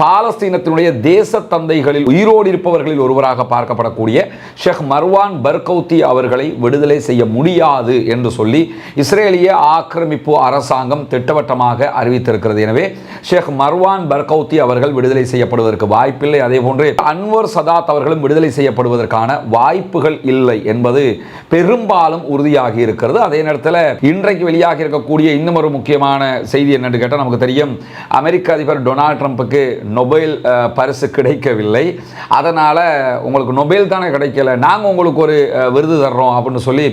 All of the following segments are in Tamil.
பாலஸ்தீனத்தினுடைய தேச தந்தைகளில் உயிரோடு இருப்பவர்களில் ஒருவராக பார்க்கப்படக்கூடிய ஷேக் மர்வான் பர்கௌத்தி அவர்களை விடுதலை செய்ய முடியாது என்று சொல்லி இஸ்ரேலிய ஆக்கிரமிப்பு அரசாங்கம் திட்டவட்டமாக அறிவித்திருக்கிறது. எனவே ஷேக் மர்வான் பர்கௌத்தி அவர்கள் விடுதலை செய்யப்படுவதற்கு வாய்ப்பில்லை. அதே போன்று அன்வர் சதாத் அவர்களும் விடுதலை செய்யப்படுவதற்கான வாய்ப்புகள் இல்லை என்பது பெரும்பாலும் உறுதியாகி இருக்கிறது. அதே நேரத்தில் இன்றைக்கு வெளியாகி இருக்கக்கூடிய இன்னும் ஒரு முக்கியமான செய்தி என்னன்னு கேட்டால் நமக்கு தெரியும். அமெரிக்க அதிபர் டொனால்ட் ட்ரம்ப்புக்கு நொபைல் பரிசு கிடைக்கவில்லை. அதனால் உங்களுக்கு நொபைல் தானே கிடைக்கல. நாங்கள் உங்களுக்கு ஒரு விருது தர்றோம் அப்படின்னு சொல்லி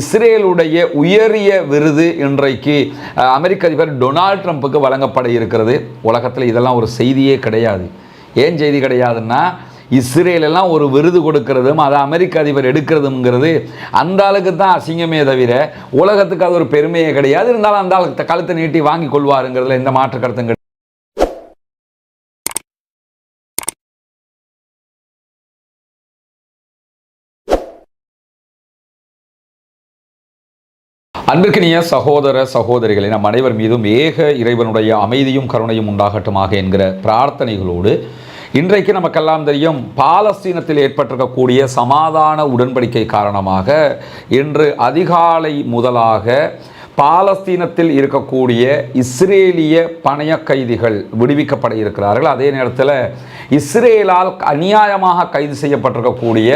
இஸ்ரேலுடைய உயரிய விருது இன்றைக்கு அமெரிக்க அதிபர் டொனால்ட் ட்ரம்ப்புக்கு வழங்கப்பட இருக்கிறது. உலகத்தில் இதெல்லாம் ஒரு செய்தியே கிடையாது. ஏன் செய்தி கிடையாதுன்னா இஸ்ரேலெல்லாம் ஒரு விருது கொடுக்கறதும் அதை அமெரிக்க அதிபர் எடுக்கிறதுங்கிறது அந்த ஆளுக்கு தான் அசிங்கமே தவிர உலகத்துக்கு அது ஒரு பெருமையே கிடையாது. இருந்தாலும் அந்த ஆளுக்கு கழுத்தை நீட்டி வாங்கி கொள்வாருங்கிறதுல எந்த மாற்று கருத்தும் அன்பிற்கினிய சகோதர சகோதரிகளை நம் அனைவர் மீதும் ஏக இறைவனுடைய அமைதியும் கருணையும் உண்டாகட்டுமாக என்கிற பிரார்த்தனைகளோடு இன்றைக்கு நமக்கெல்லாம் தெரியும் பாலஸ்தீனத்தில் ஏற்பட்டிருக்கக்கூடிய சமாதான உடன்படிக்கை காரணமாக இன்று அதிகாலை முதலாக பாலஸ்தீனத்தில் இருக்கக்கூடிய இஸ்ரேலிய பணைய கைதிகள் விடுவிக்கப்பட இருக்கிறார்கள். அதே நேரத்தில் இஸ்ரேலால் அநியாயமாக கைது செய்யப்பட்டிருக்கக்கூடிய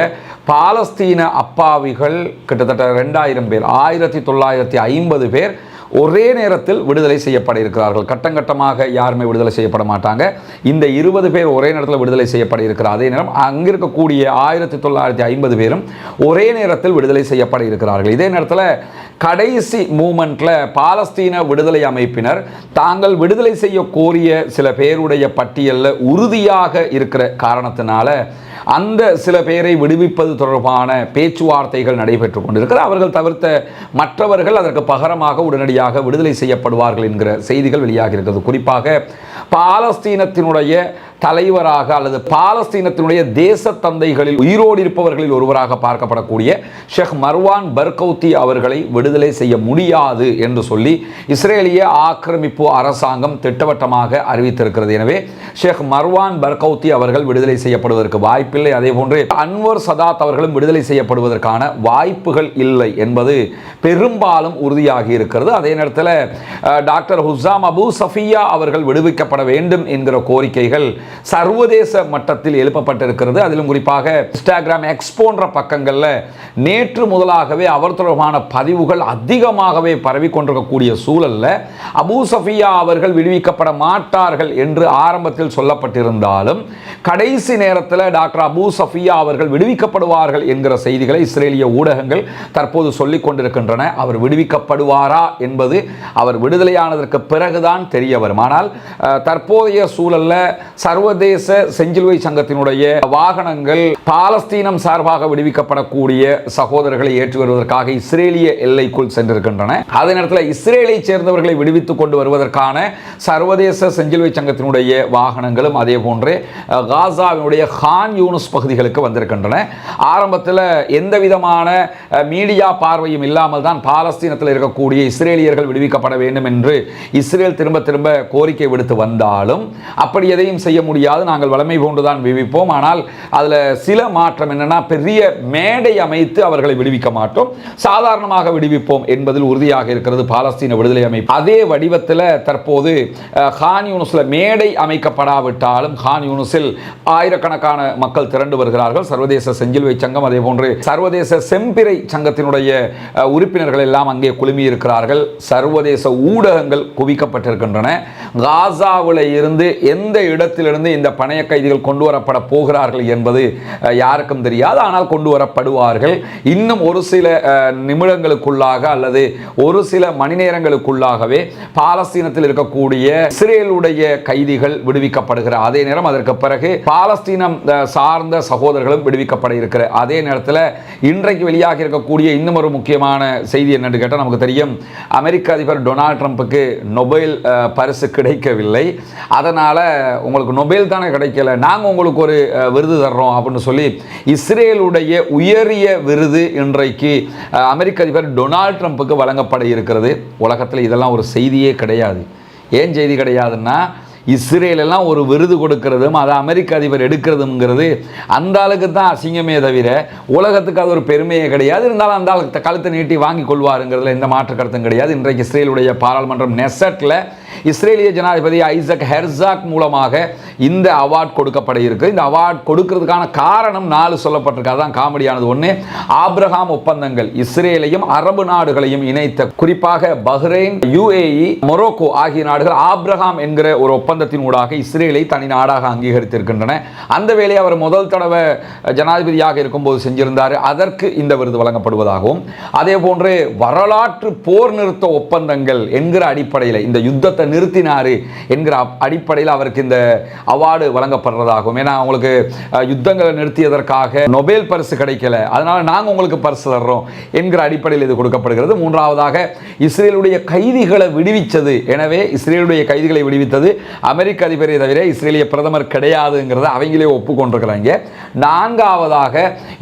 பாலஸ்தீன அப்பாவிகள் கிட்டத்தட்ட ரெண்டாயிரம் பேர் ஆயிரத்தி தொள்ளாயிரத்தி ஐம்பது பேர் ஒரே நேரத்தில் விடுதலை செய்யப்பட இருக்கிறார்கள் கட்டங்கட்டமாக யாருமே விடுதலை செய்யப்பட மாட்டாங்க. இந்த இருபது பேர் ஒரே நேரத்தில் விடுதலை செய்யப்பட இருக்கிறார் அதே நேரம் அங்கிருக்கக்கூடிய ஆயிரத்தி தொள்ளாயிரத்தி ஐம்பது பேரும் ஒரே நேரத்தில் விடுதலை செய்யப்பட இருக்கிறார்கள் இதே நேரத்தில் கடைசி மூமெண்ட்ல பாலஸ்தீன விடுதலை அமைப்பினர் தாங்கள் விடுதலை செய்ய கோரிய சில பேருடைய பட்டியலில் உறுதியாக இருக்கிற காரணத்தினால அந்த சில பேரை விடுவிப்பது தொடர்பான பேச்சுவார்த்தைகள் நடைபெற்று கொண்டிருக்கிற அவர்கள் தவிர்த்த மற்றவர்கள் அதற்கு பகரமாக உடனடியாக விடுதலை செய்யப்படுவார்கள் என்கிற செய்திகள் வெளியாகி இருக்கிறது. குறிப்பாக பாலஸ்தீனத்தினுடைய தலைவராக அல்லது பாலஸ்தீனத்தினுடைய தேச தந்தைகளில் உயிரோடு இருப்பவர்களில் ஒருவராக பார்க்கப்படக்கூடிய ஷேக் மர்வான் பர்கௌத்தி அவர்களை விடுதலை செய்ய முடியாது என்று சொல்லி இஸ்ரேலிய ஆக்கிரமிப்பு அரசாங்கம் திட்டவட்டமாக அறிவித்திருக்கிறது. எனவே ஷேக் மர்வான் பர்கௌத்தி அவர்கள் விடுதலை செய்யப்படுவதற்கு வாய்ப்பு வாய்ப்பில்லை. அதே போன்று அன்வர் சதாத் அவர்களும் விடுதலை செய்யப்படுவதற்கான வாய்ப்புகள் இல்லை என்பது பெரும்பாலும் உறுதியாகி இருக்கிறது. அதே நேரத்தில் டாக்டர் ஹுசாம் அபு சஃபியா அவர்கள் விடுவிக்கப்பட வேண்டும் என்கிற கோரிக்கைகள் சர்வதேச மட்டத்தில் எழுப்பப்பட்டிருக்கிறது. அதிலும் குறிப்பாக இன்ஸ்டாகிராம் எக்ஸ் போன்ற பக்கங்களில் நேற்று முதலாகவே அவர் தொடர்பான பதிவுகள் அதிகமாகவே பரவி கொண்டிருக்கக்கூடிய சூழலில் அபு சஃபியா அவர்கள் விடுவிக்கப்பட மாட்டார்கள் என்று ஆரம்பத்தில் சொல்லப்பட்டிருந்தாலும் கடைசி நேரத்தில் டாக்டர் அபு சஃபியா அவர்கள் விடுவிக்கப்படுவார்கள் என்கிற செய்திகளை இஸ்ரேலிய ஊடகங்கள் தற்போது சொல்லிக் கொண்டிருக்கின்றன. அவர் விடுவிக்கப்படுவாரா என்பது அவர் விடுதலையானதற்கு பிறகுதான் தெரிய வரும். ஆனால் தற்போதைய சூழலில் சர்வதேச செஞ்சிலுவை சங்கத்தினுடைய வாகனங்கள் பாலஸ்தீனம் சார்பாக விடுவிக்கப்படக்கூடிய சகோதரர்களை ஏற்றி வருவதற்காக இஸ்ரேலிய எல்லைக்குள் சென்றிருக்கின்றன. அதே நேரத்தில் இஸ்ரேலை சேர்ந்தவர்களை விடுவித்துக் கொண்டு வருவதற்கான சர்வதேச செஞ்சிலுவை சங்கத்தினுடைய வாகனங்களும் அதே போன்று காசாவினுடைய ஹான் யூனுஸ் பகுதிகளுக்கு வந்திருக்கின்றன. ஆரம்பத்தில் எந்த விதமான மீடியா பார்வையும் இல்லாமல் தான் பாலஸ்தீனத்தில் இருக்கக்கூடிய இஸ்ரேலியர்கள் விடுவிக்கப்பட வேண்டும் என்று இஸ்ரேல் திரும்ப திரும்ப கோரிக்கை விடுத்து வந்தாலும் அப்படி எதையும் செய்ய முடியாது. நாங்கள் வளமை போன்றுதான் விவிப்போம். ஆனால் அதில் சில மாற்றம் என்னென்னா பெரிய மேடை அமைத்து அவர்களை விடுவிக்க மாட்டோம். சாதாரணமாக விடுவிப்போம் என்பதில் உறுதியாக இருக்கிறது பாலஸ்தீன விடுதலை அமைப்பு. அதே வடிவத்தில் தற்போது ஹான் யூனுஸில் மேடை அமைக்கப்படாவிட்டாலும் ஹான் யூனுஸில் ஆயிரக்கணக்கான மக்கள் மக்கள் திரண்டு வருகிறார்கள். சர்வதேச செஞ்சிலுவை சங்கம் அதே போன்று சர்வதேச செம்பிறை சங்கத்தினுடைய உறுப்பினர்கள் எல்லாம் அங்கே குழுமி இருக்கிறார்கள். சர்வதேச ஊடகங்கள் குவிக்கப்பட்டிருக்கின்றன. காசாவில் இருந்து எந்த இடத்திலிருந்து இந்த பணைய கைதிகள் கொண்டு வரப்பட போகிறார்கள் என்பது யாருக்கும் தெரியாது. ஆனால் கொண்டு வரப்படுவார்கள். இன்னும் ஒரு சில நிமிடங்களுக்குள்ளாக அல்லது ஒரு சில மணி நேரங்களுக்குள்ளாகவே பாலஸ்தீனத்தில் இருக்கக்கூடிய இஸ்ரேலுடைய கைதிகள் விடுவிக்கப்படுகிற அதே நேரம் அதற்கு பிறகு பாலஸ்தீனம் சார் சார்ந்த சகோதரர்களும் விடுவிக்கப்பட இருக்கிற அதே நேரத்தில் இன்றைக்கு வெளியாகி இருக்கக்கூடிய இன்னும் ஒரு முக்கியமான செய்தி என்னென்று கேட்டால் நமக்கு தெரியும். அமெரிக்க அதிபர் டொனால்ட் ட்ரம்ப்புக்கு நொபைல் பரிசு கிடைக்கவில்லை. அதனால் உங்களுக்கு நொபைல் தானே கிடைக்கல. நாங்கள் உங்களுக்கு ஒரு விருது தர்றோம் அப்படின்னு சொல்லி இஸ்ரேலுடைய உயரிய விருது இன்றைக்கு அமெரிக்க அதிபர் டொனால்ட் ட்ரம்ப்புக்கு வழங்கப்பட இருக்கிறது. உலகத்தில் இதெல்லாம் ஒரு செய்தியே கிடையாது. ஏன் செய்தி கிடையாதுன்னா இஸ்ரேலெல்லாம் ஒரு விருது கொடுக்கறதும் அதை அமெரிக்க அதிபர் எடுக்கிறதுங்கிறது அந்த ஆளுக்கு தான் அசிங்கமே தவிர உலகத்துக்கு அது ஒரு பெருமையே கிடையாது. இருந்தாலும் அந்த ஆளுக்கு கழுத்தை நீட்டி வாங்கி கொள்வாருங்கிறதுல எந்த மாற்று கருத்தும் கிடையாது. இன்றைக்கு இஸ்ரேலுடைய பாராளுமன்றம் நெசட்டில் இஸ்ரேலிய ஜனாதிபதி ஐசக் ஹெர்சாக் மூலமாக இந்த அவார்ட் கொடுக்கப்பட இருக்கு இந்த அவார்ட் கொடுக்கறதுக்கான காரணம் நாலு சொல்லப்பட்டிருக்கு. அதான் காமெடியானது ஒன்று ஆப்ரஹாம் ஒப்பந்தங்கள் இஸ்ரேலையும் அரபு நாடுகளையும் இணைத்த குறிப்பாக பஹ்ரைன் யுஏஇ மொரோக்கோ ஆகிய நாடுகள் ஆப்ரஹாம் என்கிற ஒரு ஒப்பந்தத்தின் ஊடாக இஸ்ரேலை தனி நாடாக அங்கீகரித்திருக்கின்றன. அந்த வேலையை அவர் முதல் தடவை ஜனாதிபதியாக இருக்கும்போது செஞ்சிருந்தார். அதற்கு இந்த விருது வழங்கப்படுவதாகவும் அதே போன்று வரலாற்று போர் நிறுத்த ஒப்பந்தங்கள் என்கிற அடிப்படையில் இந்த யுத்தத்தை நிறுத்தினாரு என்கிற அடிப்படையில் அவருக்கு இந்த அவார்டு வழங்கப்படுறதாகும் ஏன்னா அவங்களுக்கு யுத்தங்களை நிறுத்தியதற்காக நொபேல் பரிசு கிடைக்கல. அதனால நாங்கள் உங்களுக்கு பரிசு தர்றோம் என்கிற அடிப்படையில் இது கொடுக்கப்படுகிறது. மூன்றாவதாக இஸ்ரேலுடைய கைதிகளை விடுவித்தது. எனவே இஸ்ரேலுடைய கைதிகளை விடுவித்தது அமெரிக்க அதிபரை தவிர இஸ்ரேலிய பிரதமர் கிடையாதுங்கிறத அவங்களே ஒப்புக்கொண்டிருக்கிறாங்க. நான்காவதாக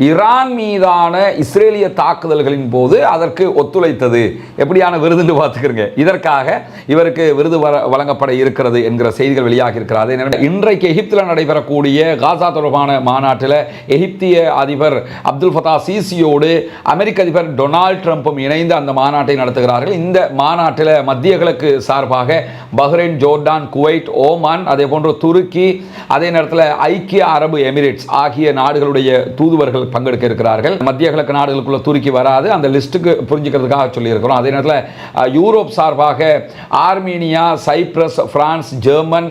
ஈரான் மீதான இஸ்ரேலிய தாக்குதல்களின் போது அதற்கு ஒத்துழைத்தது. எப்படியான விருதுன்னு பார்த்துக்கிறங்க. இதற்காக இவருக்கு விருது வழங்கப்பட இருக்கிறது என்கிற செய்திகள் வெளியாகி இருக்கிறது இன்றைக்கு எகிப்தில் நடைபெறக்கூடிய காசா தொடர்பான மாநாட்டில் எகிப்திய அதிபர் அப்துல் ஃபதா சிசியோடு அமெரிக்க அதிபர் டொனால்ட் ட்ரம்ப்பும் இணைந்து அந்த மாநாட்டை நடத்துகிறார்கள். இந்த மாநாட்டில் மத்திய கிழக்கு சார்பாக பஹ்ரைன் ஜோர்டான் குவைட் ஓமான் அதே போன்று துருக்கி அதே நேரத்தில் ஐக்கிய அரபு எமிரேட்ஸ் ஆகிய நாடுகளுடைய தூதுவர்கள் பங்கெடுக்க இருக்கிறார்கள். மத்திய கிழக்கு நாடுகளுக்குள்ள துருக்கி வராது. அந்த லிஸ்ட்டுக்கு புரிஞ்சுக்கிறதுக்காக சொல்லியிருக்கிறோம். அதே நேரத்தில் யூரோப் சார்பாக Armenia Cyprus France German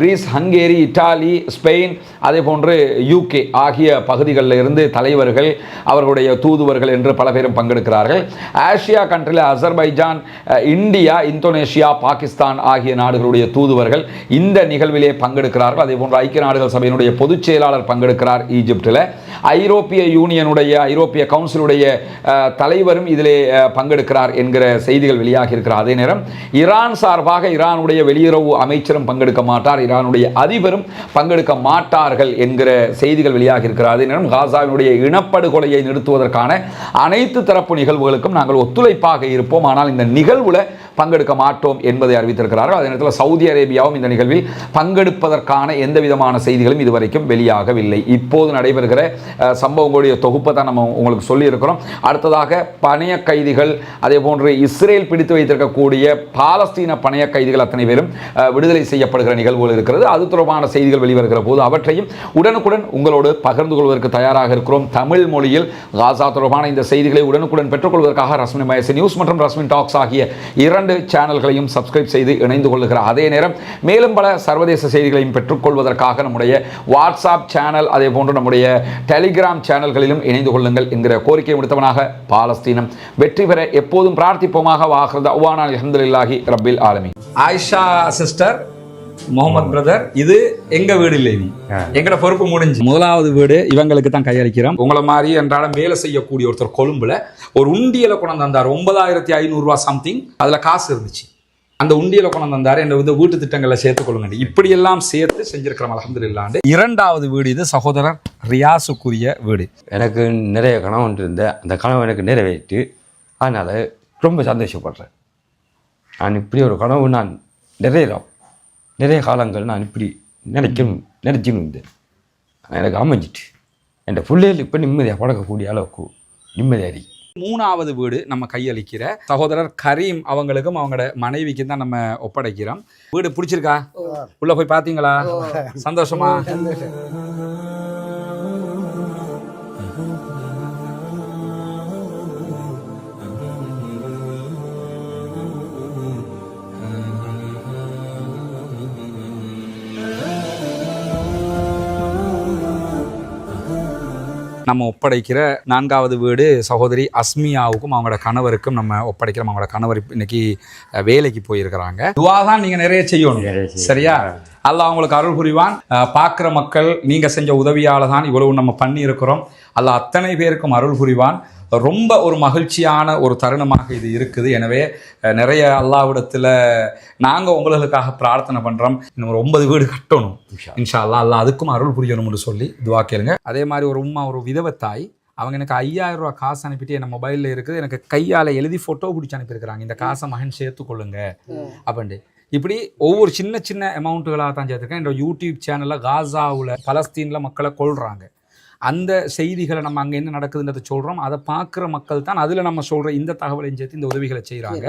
Greece Hungary Italy Spain அதே போன்று யூகே ஆகிய பகுதிகளில் இருந்து தலைவர்கள் அவர்களுடைய தூதுவர்கள் என்று பல பேரும் பங்கெடுக்கிறார்கள். ஆசியா கண்ட்ரியில் அசர்பைஜான் இந்தியா இந்தோனேஷியா பாகிஸ்தான் ஆகிய நாடுகளுடைய தூதுவர்கள் இந்த நிகழ்விலே பங்கெடுக்கிறார்கள். அதே போன்று ஐக்கிய நாடுகள் சபையினுடைய பொதுச் செயலாளர் பங்கெடுக்கிறார் ஈஜிப்டில் ஐரோப்பிய யூனியனுடைய ஐரோப்பிய கவுன்சிலுடைய தலைவரும் இதிலே பங்கெடுக்கிறார் என்கிற செய்திகள் வெளியாகி இருக்கிறார் அதே நேரம் ஈரான் சார்பாக ஈரானுடைய வெளியுறவு அமைச்சரும் பங்கெடுக்க மாட்டார். ஈரானுடைய அதிபரும் பங்கெடுக்க மாட்டார்கள் என்கிற செய்திகள் வெளியாகி இருக்கிறார் அதே நேரம் காசாவினுடைய இனப்படுகொலையை நிறுத்துவதற்கான அனைத்து தரப்பு நிகழ்வுகளுக்கும் நாங்கள் ஒத்துழைப்பாக இருப்போம். ஆனால் இந்த நிகழ்வுல பங்கெடுக்க மாட்டோம் என்பதை அறிவித்திருக்கிறார்கள். அதே நேரத்தில் சவுதி அரேபியாவும் இந்த நிகழ்வில் பங்கெடுப்பதற்கான எந்த விதமான செய்திகளும் இதுவரைக்கும் வெளியாகவில்லை. இப்போது நடைபெறுகிற சம்பவங்களுடைய தொகுப்பை தான் நம்ம உங்களுக்கு சொல்லியிருக்கிறோம். அடுத்ததாக பணைய கைதிகள் அதே போன்று இஸ்ரேல் பிடித்து வைத்திருக்கக்கூடிய பாலஸ்தீன பணைய கைதிகள் அத்தனை பேரும் விடுதலை செய்யப்படுகிற நிகழ்வுகள் இருக்கிறது. அது தொடர்பான செய்திகள் வெளிவருகிற போது அவற்றையும் உடனுக்குடன் உங்களோடு பகிர்ந்து கொள்வதற்கு தயாராக இருக்கிறோம். தமிழ் மொழியில் காசா தொடர்பான இந்த செய்திகளை உடனுக்குடன் பெற்றுக்கொள்வதற்காக ரஸ்மின் மயசி நியூஸ் மற்றும் ரஸ்மின் டாக்ஸ் ஆகிய இரண்டு இரண்டு சேனல்களையும் சப்ஸ்கிரைப் செய்து இணைந்து கொள்ளுகிற அதே நேரம் மேலும் பல சர்வதேச செய்திகளையும் பெற்றுக்கொள்வதற்காக நம்முடைய வாட்ஸ்அப் சேனல் அதே போன்று நம்முடைய டெலிகிராம் சேனல்களிலும் இணைந்து கொள்ளுங்கள் என்கிற கோரிக்கை விடுத்தவனாக பாலஸ்தீனம். வெற்றி பெற எப்போதும் பிரார்த்திப்போமாக வாகிறது அவ்வானால் அலமதுல்லாஹி ரப்பில் ஆலமி ஆயிஷா சிஸ்டர் முகமது பிரதர் இது எங்க வீடு இல்லை நீ? எங்கட பொறுப்பு முடிஞ்சு. முதலாவது வீடு இவங்களுக்கு தான் கையளிக்கிறோம். உங்களை மாதிரி அன்றாடம் வேலை செய்யக்கூடிய ஒருத்தர் கொழும்புல ஒரு உண்டியலை கொண்டு வந்தார். ஒன்பதாயிரத்தி ஐநூறு ரூபா சம்திங் அதுல காசு இருந்துச்சு. அந்த உண்டியலை கொண்டு வந்தாரு. இந்த வந்து வீட்டு திட்டங்களை சேர்த்துக் கொள்ளுங்க இப்படி எல்லாம் சேர்த்து செஞ்சிருக்கிறோம் அலமதுல்லாண்டு இரண்டாவது வீடு இது சகோதரர் ரியாசுக்குரிய வீடு. எனக்கு நிறைய கனவு ஒன்று இருந்த அந்த கனவு எனக்கு நிறைவேற்றி அதனால் ரொம்ப சந்தோஷப்படுறேன். நான் இப்படி ஒரு கனவு நான் நிறைவேறோம். நிறைய காலங்கள் நான் இப்படி நினைக்கணும் நினைச்சுன்னு இருந்தேன். எனக்கு அமைஞ்சிட்டு. என் பிள்ளைகள் இப்போ நிம்மதியாக பழக்கக்கூடிய அளவுக்கு நிம்மதியாக இருக்கு. மூணாவது வீடு நம்ம கையளிக்கிற சகோதரர் கரீம் அவங்களுக்கும் அவங்களோட மனைவிக்கும் தான் நம்ம ஒப்படைக்கிறோம். வீடு பிடிச்சிருக்கா? உள்ள போய் பாத்தீங்களா சந்தோஷமா. நம்ம ஒப்படைக்கிற நான்காவது வீடு சகோதரி அஸ்மியாவுக்கும் அவங்களோட கணவருக்கும் நம்ம ஒப்படைக்கிறோம். அவங்களோட கணவர் இன்னைக்கு வேலைக்கு போயிருக்கிறாங்க. துவா தான் நீங்க நிறைய செய்யணும். சரியா? அல்லாஹ் உங்களுக்கு அருள் புரிவான். பார்க்கிற மக்கள் நீங்க செஞ்ச உதவியால தான் இவ்வளவு நம்ம பண்ணி இருக்கிறோம் அல்லாஹ் அத்தனை பேருக்கும் அருள் புரிவான். ரொம்ப ஒரு மகிழ்ச்சியான ஒரு தருணமாக இது இருக்குது. எனவே நிறைய அல்லாவிடத்தில் நாங்கள் உங்களுக்காக பிரார்த்தனை பண்ணுறோம் இன்னும் ஒரு ஒன்பது வீடு கட்டணும். இன்ஷா அல்லாஹ். அல்லாஹ் அதுக்கும் அருள் புரியணும்னு சொல்லி துவா கேளுங்க. அதே மாதிரி ஒரு உம்மா ஒரு விதவத்தாய் அவங்க எனக்கு ஐயாயிரம் ரூபா காசு அனுப்பிட்டு என் மொபைலில் இருக்குது. எனக்கு கையால் எழுதி ஃபோட்டோ பிடிச்சி அனுப்பியிருக்கிறாங்க. இந்த காசை மகன் சேர்த்து கொள்ளுங்க. அப்படின்ட்டு. இப்படி ஒவ்வொரு சின்ன சின்ன அமௌண்ட்டுகளாக தான் சேர்த்துருக்கேன். என்னோட யூடியூப் சேனலில் காசாவில் பலஸ்தீனில் மக்களை கொள்றாங்க அந்த செய்திகளை நம்ம அங்கே என்ன நடக்குதுன்றதை சொல்கிறோம் அதை பார்க்குற மக்கள் தான் அதில் நம்ம சொல்கிற இந்த தகவலையும் சேர்த்து இந்த உதவிகளை செய்கிறாங்க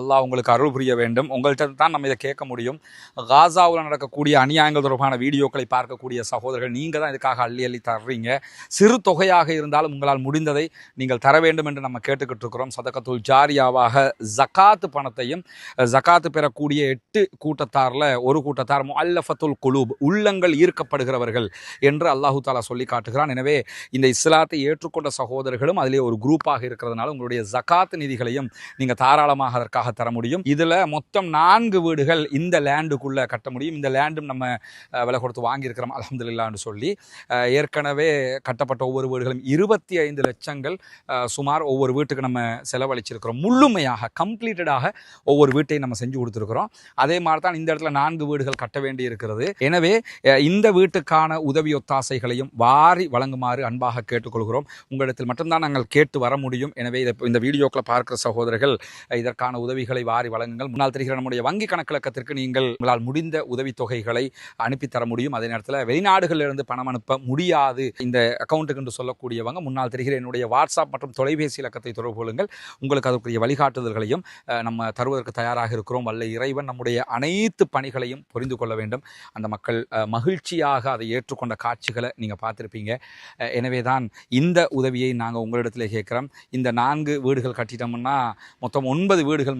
அல்லாஹ் உங்களுக்கு அருள் புரிய வேண்டும். உங்கள்கிட்ட தான் நம்ம இதை கேட்க முடியும். காசாவில் நடக்கக்கூடிய அநியாயங்கள் தொடர்பான வீடியோக்களை பார்க்கக்கூடிய சகோதரர்கள் நீங்கள் தான் இதுக்காக அள்ளி அள்ளி தர்றீங்க. சிறு தொகையாக இருந்தாலும் உங்களால் முடிந்ததை நீங்கள் தர வேண்டும் என்று நம்ம கேட்டுக்கிட்டு இருக்கிறோம். சதகத்துல் ஜாரியாவாக ஜக்காத்து பணத்தையும் ஜக்காத்து பெறக்கூடிய எட்டு கூட்டத்தாரில் ஒரு கூட்டத்தார் அல்லஃபத்துல் குலூப் உள்ளங்கள் ஈர்க்கப்படுகிறவர்கள் என்று அல்லாஹு தாலா சொல்லி காட்டுகிறான். எனவே இந்த இஸ்லாத்தை ஏற்றுக்கொண்ட சகோதரர்களும் அதிலே ஒரு குரூப்பாக இருக்கிறதுனால உங்களுடைய ஜக்காத்து நிதிகளையும் நீங்கள் தாராளமாக அதற்காக தர முடியும். இதில் மொத்தம் நான்கு வீடுகள் இந்த லேண்டுக்குள்ளே கட்ட முடியும். இந்த லேண்டும் நம்ம விலை கொடுத்து வாங்கியிருக்கிறோம் அலமதுல்லான்னு சொல்லி. ஏற்கனவே கட்டப்பட்ட ஒவ்வொரு வீடுகளும் இருபத்தி ஐந்து லட்சங்கள் சுமார் ஒவ்வொரு வீட்டுக்கு நம்ம செலவழிச்சிருக்கிறோம். முழுமையாக கம்ப்ளீட்டடாக ஒவ்வொரு வீட்டையும் நம்ம செஞ்சு கொடுத்துருக்குறோம். அதே மாதிரி தான் இந்த இடத்துல நான்கு வீடுகள் கட்ட வேண்டி இருக்கிறது எனவே இந்த வீட்டுக்கான உதவி ஒத்தாசைகளையும் வாரி வழங்குமாறு அன்பாக கேட்டுக்கொள்கிறோம். உங்களிடத்தில் மட்டும்தான் நாங்கள் கேட்டு வர முடியும். எனவே இதை இந்த வீடியோக்களை பார்க்குற சகோதரர்கள் இதற்கான உதவிகளை வாரி வழங்குங்கள். முன்னால் தெரிகிற நம்முடைய வங்கி கணக்கிழக்கத்திற்கு நீங்கள் உங்களால் முடிந்த உதவி தொகைகளை அனுப்பி தர முடியும். அதே நேரத்தில் வெளிநாடுகளிலிருந்து பணம் அனுப்ப முடியாது. இந்த அக்கௌண்ட்டுக்கு என்று சொல்லக்கூடியவங்க முன்னால் தெரிகிற என்னுடைய வாட்ஸ்அப் மற்றும் தொலைபேசி இலக்கத்தை தொடர்பு கொள்ளுங்கள். உங்களுக்கு அதற்குரிய வழிகாட்டுதல்களையும் நம்ம தருவதற்கு தயாராக இருக்கிறோம். வல்ல இறைவன் நம்முடைய அனைத்து பணிகளையும் புரிந்து கொள்ள வேண்டும். அந்த மக்கள் மகிழ்ச்சியாக அதை ஏற்றுக்கொண்ட காட்சிகளை நீங்கள் பார்த்துருப்பீங்க. எனவே தான் இந்த உதவியை நாங்கள் உங்களிடத்தில் கேட்குறோம். இந்த நான்கு வீடுகள் கட்டிட்டோம்னா மொத்தம் ஒன்பது வீடுகள்